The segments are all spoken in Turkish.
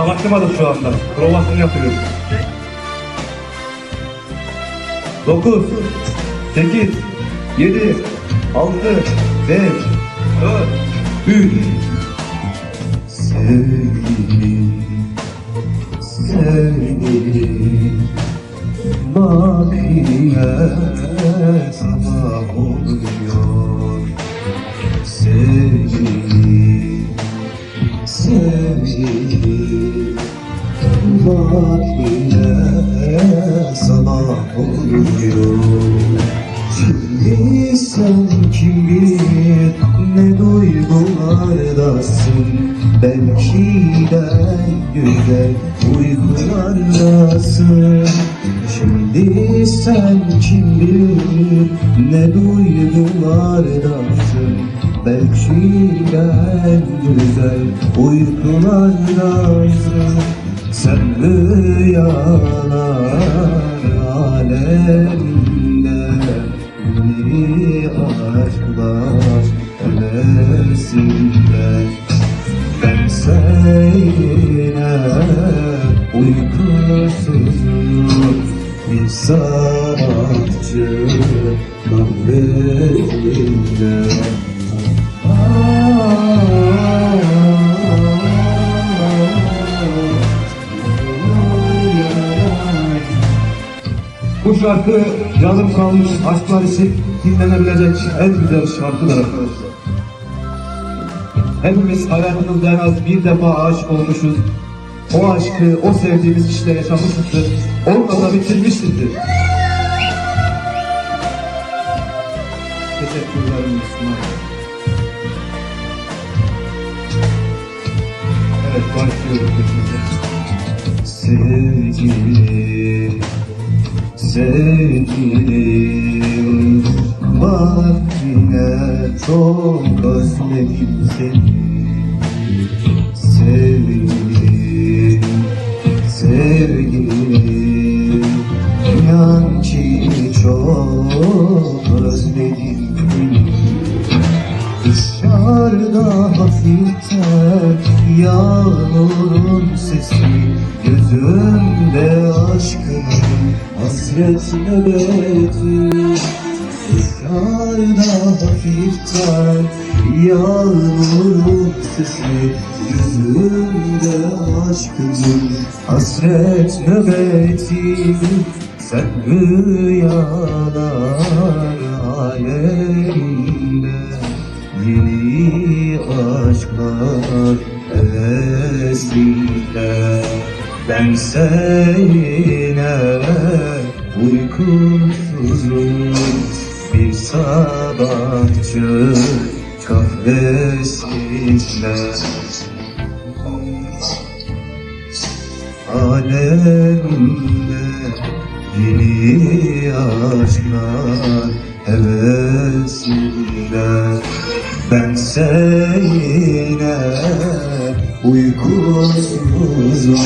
başlamadık şu anda. Provasını yapıyoruz. 9 8 7 6 5 4 3 Sevgilim, sevgilim Bak yine sabah oluyor sen kim bilir ne duygulardasın Belki Şimdi sen kim bilir ne duygulardasın Belki de güzel uykulardasın Sen rüyalar aleminde Yeni aşklar hevesinde Ben seninle uykusuzum Bir sabahçı kahvesinde Bu şarkı yazım kalmış aşklar için dinlenebilecek en güzel şarkıdır arkadaşlar. Hepimiz hayatımızda en az bir defa aşık olmuşuz. O aşkı, o sevdiğimiz kişiyle yaşamışızdır. Onunla da bitirmişizdir. Teşekkürler Müslüman. Evet başlıyoruz. Sevgilim, sevgilim Bak yine çok özledim seni. Sevgilim, sevgilim. İnan ki çok özledim seni. Dışarıda hafiften yağmurun sesi Gözümde aşkın hasret nöbeti Dışarıda hafiften yağmurun sesi Gözümde aşkın hasret nöbeti Sen rüyalar aleminde Yeni aşklar hevesinde Ben seninle uykusuzum Bir sabahçı kahvesinde Alemde yeni aşklar hevesinde Ben seninle uykusuzum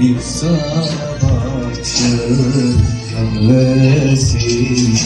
Bir sabahçı vesile